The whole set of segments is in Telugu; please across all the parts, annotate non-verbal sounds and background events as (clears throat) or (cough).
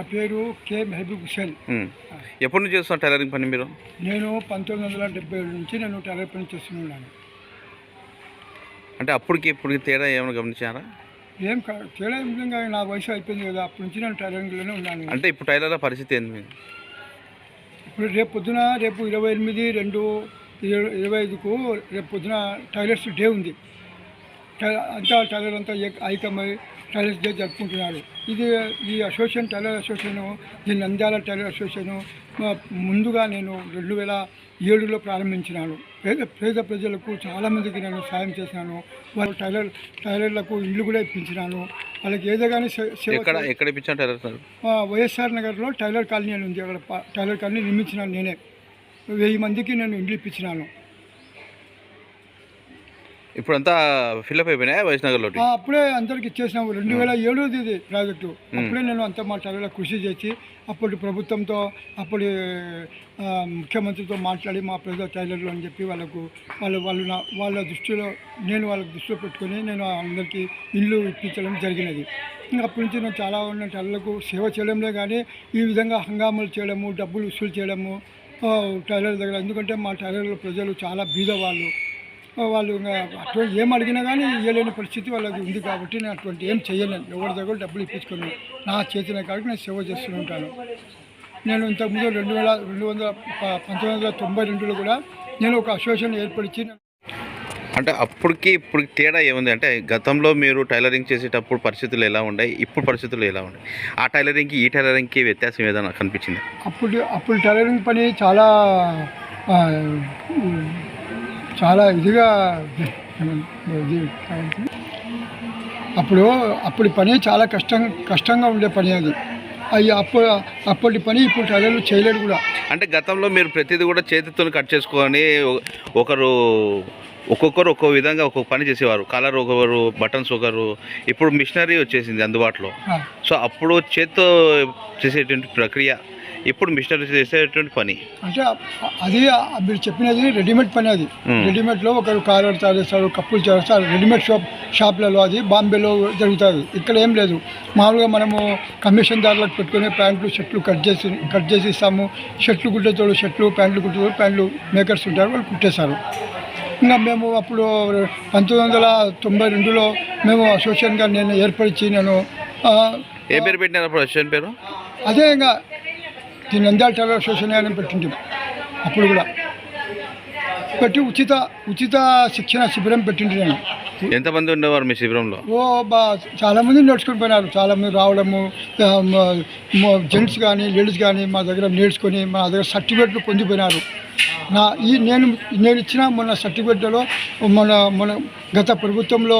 పేరు కె మహబూబ్ హుసేన్. ఎప్పటి నుంచి చేస్తున్నారు టైలరింగ్ పని మీరు? నేను పంతొమ్మిది వందల డెబ్బై ఏడు నుంచి నేను టైలర్ పని చేస్తున్నాను. అంటే అప్పటికి ఇప్పటికి తేడా ఏమైనా గమనించారా? ఏం కా- తేడా ఏం విధంగా నా వయసు అయిపోయింది కదా అప్పటి నుంచి నేను టైలరింగ్లోనే ఉన్నాను. అంటే ఇప్పుడు టైలర్ పరిస్థితి ఏంది మీది? ఇప్పుడు రేపు పొద్దున రేపు ఇరవై ఎనిమిది రెండు ఇరవై ఐదుకు రేపు పొద్దున టైలర్స్ డే ఉంది. అంతా టైలర్ అంతా ఏక- ఐకమై టైలర్స్ డే జరుపుకుంటున్నారు. ఇది ఈ అసోసియేషన్ టైలర్ అసోసియేషను ఈ నంద్యాల టైలర్ అసోసియేషను ముందుగా నేను రెండు వేల ఏడులో ప్రారంభించినాను. పేద పేద ప్రజలకు చాలామందికి నేను సాయం చేసినాను. వాళ్ళు టైలర్ టైలర్లకు ఇల్లు కూడా ఇప్పించినాను. వాళ్ళకి ఏదో కానీ వైఎస్ఆర్ నగర్లో టైలర్ కాలనీ అని ఉంది. అక్కడ టైలర్ కాలనీ నిర్మించినాను నేనే. వెయ్యి మందికి నేను ఇండ్లు ఇప్పించినాను. ఇప్పుడంతా ఫిల్అప్ అయిపోయినాయా వైష్ణగర్లో ఆ, అప్పుడే అందరికి ఇచ్చేసినాము. రెండు వేల ఏడోది ఇది ప్రాజెక్టు. అప్పుడే నేను అంతా మా కృషి చేసి అప్పటి ప్రభుత్వంతో అప్పటి ముఖ్యమంత్రితో మాట్లాడి మా ప్రజల టైలర్లు అని చెప్పి వాళ్ళకు వాళ్ళు వాళ్ళు నా వాళ్ళ దృష్టిలో నేను వాళ్ళ దృష్టిలో పెట్టుకొని నేను అందరికీ ఇల్లు ఇప్పించడం జరిగినది. అప్పటి నుంచి నేను చాలా ఉన్న టైలర్లకు సేవ చేయడంలే కానీ ఈ విధంగా హంగామాలు చేయడము డబ్బులు వసూలు చేయడము టైలర్ దగ్గర. ఎందుకంటే మా టైలర్ల ప్రజలు చాలా బీద వాళ్ళు అటువంటి ఏం అడిగినా కానీ ఇవ్వలేని పరిస్థితి వాళ్ళకి ఉంది కాబట్టి నేను అటువంటి ఏం చేయలేను ఎవరి దగ్గర డబ్బులు ఇప్పించుకొని నా చేసిన కాడికి నేను సేవ చేస్తూ ఉంటాను. నేను ఇంతకుముందు రెండు వేల రెండు వందల పంతొమ్మిది వందల తొంభై రెండులో కూడా నేను ఒక అసోసియేషన్ ఏర్పరిచి అంటే అప్పటికి ఇప్పుడు తేడా ఏముంది? అంటే గతంలో మీరు టైలరింగ్ చేసేటప్పుడు పరిస్థితులు ఎలా ఉన్నాయి ఇప్పుడు పరిస్థితులు ఎలా ఉన్నాయి ఆ టైలరింగ్కి ఈ టైలరింగ్కి వ్యత్యాసం ఏదైనా కనిపించింది? అప్పుడు అప్పుడు టైలరింగ్ పని చాలా చాలా ఇదిగా అప్పుడు అప్పటి పని చాలా కష్టం కష్టంగా ఉండే పని అది. అవి అప్పుడు అప్పటి పని ఇప్పుడు టైలర్లు చేయలేడు కూడా. అంటే గతంలో మీరు ప్రతిదీ కూడా చేతితో కట్ చేసుకొని ఒకరు ఒక్కొక్కరు ఒక్కో విధంగా ఒక్కొక్క పని చేసేవారు. కలర్ ఒకరు బటన్స్ ఒకరు. ఇప్పుడు మిషనరీ వచ్చేసింది అందుబాటులో. సో అప్పుడు చేత్తో చేసేటువంటి ప్రక్రియ ఇప్పుడు మిషనరీ చేసేటువంటి పని. అంటే అది మీరు చెప్పినది రెడీమేడ్ పని అది. రెడీమేడ్లో ఒకరు కాలర్ చేస్తారు కప్పులు చేస్తారు. రెడీమేడ్ షాప్ షాప్లలో అది బాంబేలో జరుగుతుంది. ఇక్కడ ఏం లేదు. మామూలుగా మనము కమిషన్ దారులకు పెట్టుకుని ప్యాంట్లు షర్ట్లు కట్ చేసి కట్ చేసి ఇస్తాము. షర్ట్లు కుట్టేతోడు షర్ట్లు ప్యాంట్లు కుట్టేతోడు ప్యాంట్లు మేకర్స్ ఉంటారు వాళ్ళు కుట్టేశారు ఇంకా మేము అప్పుడు పంతొమ్మిది వందల తొంభై రెండులో మేము అసోసియేషన్గా నేను ఏర్పరిచి నేను ఏ పేరు పెట్టినారు అప్పుడు అసోసియేషన్ పేరు? అదే ఇంకా నంద్యాల టైలర్ అసోసియేషన్ అని పెట్టింది అప్పుడు కూడా. పెట్టి ఉచిత ఉచిత శిక్షణ శిబిరం పెట్టింది నేను. ఎంతమంది ఉండేవారు మీ శిబిరంలో? ఓ బా చాలామంది నేర్చుకుని పోయినారు. చాలామంది రావడము జెంట్స్ కానీ లేడీస్ కానీ మా దగ్గర నేర్చుకొని మా దగ్గర సర్టిఫికెట్లు పొందిపోయినారు. నా ఈ నేను నేను ఇచ్చిన మొన్న సర్టిఫికెట్లో మన మన గత ప్రభుత్వంలో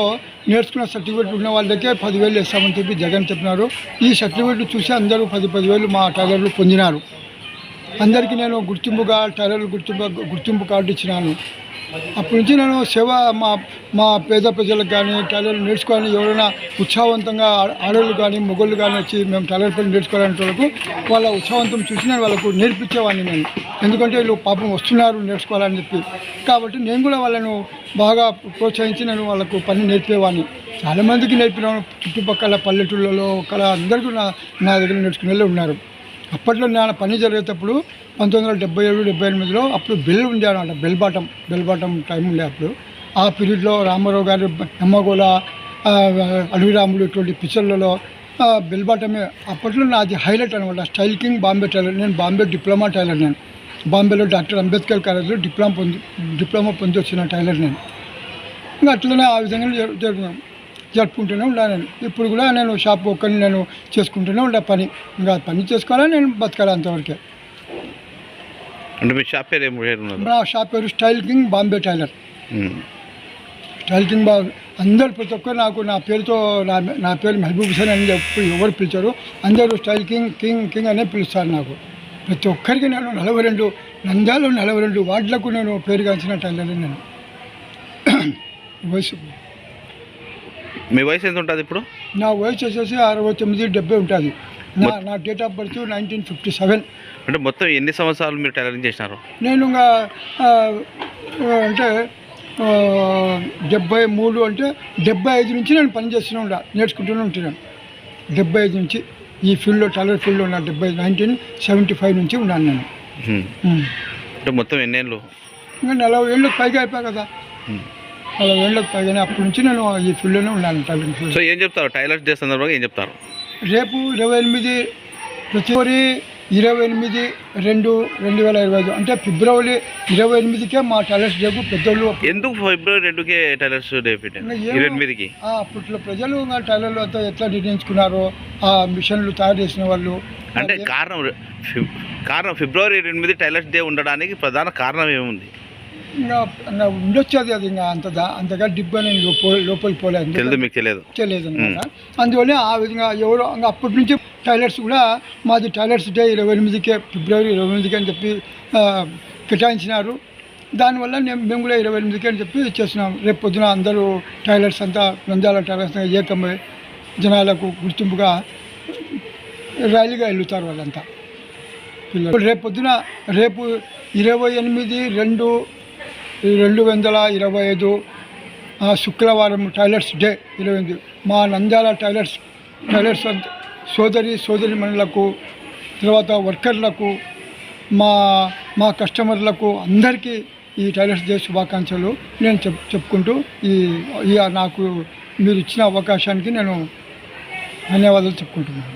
నేర్చుకున్న సర్టిఫికెట్ ఉన్న వాళ్ళకే పదివేలు ఇస్తామని చెప్పి జగన్ చెప్పినారు. ఈ సర్టిఫికెట్లు చూసి అందరూ పది పదివేలు మా టైలర్లు పొందినారు. అందరికీ నేను గుర్తింపుగా టైలర్ గుర్తింపు గుర్తింపు కార్డు ఇచ్చినాను. అప్పటి నుంచి నేను సేవ మా మా పేద ప్రజలకు కానీ టైలర్లు నేర్చుకోవాలని ఎవరైనా ఉత్సాహవంతంగా ఆడవాళ్ళు కానీ మొగోళ్ళు కానీ వచ్చి మేము టైలర్ పని నేర్చుకోవాలంటే వరకు వాళ్ళ ఉత్సాహవంతం చూసి నేను వాళ్ళకు నేర్పించేవాడిని నేను. ఎందుకంటే వీళ్ళు పాపం వస్తున్నారు నేర్చుకోవాలని చెప్పి. కాబట్టి నేను కూడా వాళ్ళను బాగా ప్రోత్సహించి నేను వాళ్ళకు పని నేర్పేవాడిని. చాలామందికి నేర్పినాను. చుట్టుపక్కల పల్లెటూళ్ళలో ఒకళ్ళ అందరికీ నా నా దగ్గర నేర్చుకునే ఉన్నారు. అప్పట్లో నేను పని జరిగేటప్పుడు పంతొమ్మిది వందల డెబ్బై ఏడు డెబ్బై ఎనిమిదిలో అప్పుడు బెల్ ఉండే అనమాట bell bottom bell bottom time ఉండే అప్పుడు. ఆ పీరియడ్లో రామారావు గారు ఎమ్మగోళ అడవిరాములు ఇటువంటి పిక్చర్లలో బెల్ బాటమే అప్పట్లో నాది హైలైట్ అనమాట స్టైల్ కింగ్ బాంబే టైలర్. నేను బాంబే డిప్లొమా టైలర్ నేను. బాంబేలో డాక్టర్ అంబేద్కర్ కాలేజ్లో డిప్లొమా పొంది డిప్లొమా పొంది వచ్చిన టైలర్ నేను. ఇంకా అట్లనే ఆ విధంగా జరు- జరుపుకుంటూనే నేను. ఇప్పుడు కూడా నేను షాప్ ఒక్కరిని నేను చేసుకుంటూనే ఉండే పని. ఇంకా పని చేసుకోవాలా నేను బతకాలి అంతవరకే. అంటే మీ షాప్ పేరు ఏం పేరు ఉన్నది? నా షాప్ పేరు style king Bombay tailor. Style king బా అందరు ప్రతి ఒక్కరు నాకు నా పేరుతో నా నా పేరు మహబూబ్ హుసేన్ అని చెప్పి ఎవరు పిలిచారు అందరూ స్టైల్ కింగ్ కింగ్ కింగ్ అనే పిలుస్తారు నాకు. ప్రతి ఒక్కరికి నేను నలభై రెండు నంద్యాలలో నలభై రెండు వార్డులకు నేను పేరుగాంచిన టైలర్ నేను. (clears throat) వయసు మీ వయసు ఎంత ఉంటుంది ఇప్పుడు? నా వయసు వచ్చేసి అరవై తొమ్మిది డెబ్బై ఉంటుంది. నా నా date of birth nineteen fifty seven అంటే మొత్తం ఎన్ని సంవత్సరాలు మీరు టైలరింగ్ చేసినారు? నేను ఇంకా ఆ, అంటే ఆ, డెబ్బై మూడు అంటే డెబ్బై ఐదు నుంచి నేను పని చేస్తూనే ఉంటా నేర్చుకుంటూనే ఉంటున్నాను డెబ్బై ఐదు నుంచి ఈ ఫీల్డ్లో టైలర్ ఫీల్డ్లో ఉన్న డెబ్బై నైన్టీన్ సెవెంటీ ఫైవ్ నుంచి ఉన్నాను నేను. ఉమ్. అంటే మొత్తం ఎన్నేళ్ళు ఇంకా నలభై ఏళ్ళకి పైగా అయిపోయా కదా. నలభై ఏళ్ళకి పైగానే అప్పటి నుంచి నేను ఈ ఫీల్డ్లోనే ఉన్నాను సో ఏం చెప్తారు? టైలర్స్ డే సందర్భంగా ఏం చెప్తారు? రేపు ఇరవై ఎనిమిది ఫిబ్రవరి ఇరవై ఎనిమిది రెండు రెండు వేల ఇరవై ఐదు అంటే ఫిబ్రవరి ఇరవై ఎనిమిదికే మా టైలర్స్ డేకు పెద్దోళ్ళు ఎందుకు ఫిబ్రవరి రెండుకే టైలర్స్ డే ఎనిమిదికి? అప్పట్లో ప్రజలు టైలర్లు అంతా ఎట్లా నిర్ణయించుకున్నారో ఆ మిషన్లు తయారు చేసిన వాళ్ళు. అంటే కారణం కారణం ఫిబ్రవరి ఎనిమిది టైలర్స్ డే ఉండడానికి ప్రధాన కారణం ఏముంది? ఇంకా ఇంకా ఉండొచ్చు అది ఇంకా అంత అంతగా డిబ్బ నేను లోపలికి పోలేదు. తెలియదు మీకు తెలియదు తెలియదు అనమాట అందువల్ల ఆ విధంగా ఎవరో అప్పటి నుంచి టైలర్స్ కూడా మాది టైలర్స్ డే ఇరవై ఎనిమిదికే ఫిబ్రవరి ఇరవై ఎనిమిదికి అని చెప్పి కేటాయించినారు. దానివల్ల నేను మేము కూడా ఇరవై ఎనిమిదికి అని చెప్పి చేస్తున్నాం. రేపు పొద్దున అందరూ టైలర్స్ అంతా నంద్యాల టైలర్స్ ఏకమై జనాలకు గుర్తింపుగా ర్యాలీగా వెళ్తారు వాళ్ళంతా. రేపు పొద్దున రేపు ఇరవై ఎనిమిది రెండు రెండు వందల ఇరవై ఐదు శుక్రవారం టైలర్స్ డే ఇరవై ఎనిమిది. మా నంద్యాల టైలర్స్ టైలర్స్ అంత సోదరి సోదరి మనులకు తర్వాత వర్కర్లకు మా మా కస్టమర్లకు అందరికీ ఈ టైలర్స్ డే శుభాకాంక్షలు. నేను చెప్ చెప్పుకుంటూ ఈ ఈ నాకు మీరు ఇచ్చిన అవకాశానికి నేను ధన్యవాదాలు చెప్పుకుంటున్నాను.